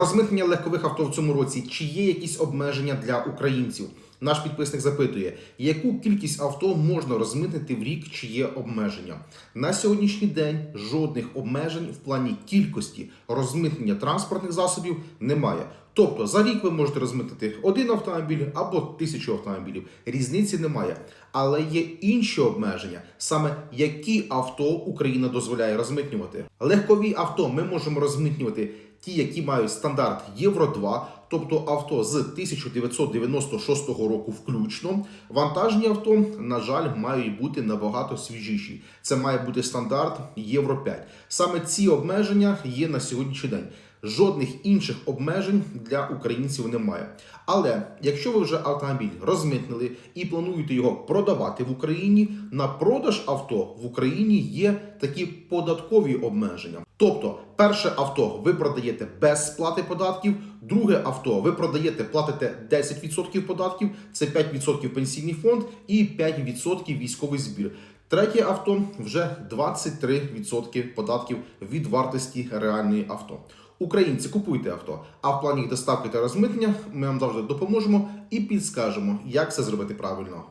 Розмитнення легкових авто в цьому році чи є якісь обмеження для українців? Наш підписник запитує, яку кількість авто можна розмитнити в рік, чи є обмеження. На сьогоднішній день жодних обмежень в плані кількості розмитнення транспортних засобів немає. Тобто за рік ви можете розмитнити один автомобіль або тисячу автомобілів. Різниці немає. Але є інші обмеження, саме які авто Україна дозволяє розмитнювати. Легкові авто ми можемо розмитнювати ті, які мають стандарт Євро 2, тобто авто з 1996 року включно. Вантажні авто, на жаль, мають бути набагато свіжіші. Це має бути стандарт Євро 5. Саме ці обмеження є на сьогоднішній день. Жодних інших обмежень для українців немає. Але якщо ви вже автомобіль розмитнили і плануєте його продавати в Україні, на продаж авто в Україні є такі податкові обмеження. Тобто, перше авто ви продаєте без сплати податків, друге авто ви продаєте, платите 10% податків, це 5% пенсійний фонд і 5% військовий збір. Третє авто вже 23% податків від вартості реальної авто. Українці купуйте авто, а в плані доставки та розмитнення ми вам завжди допоможемо і підскажемо, як це зробити правильно.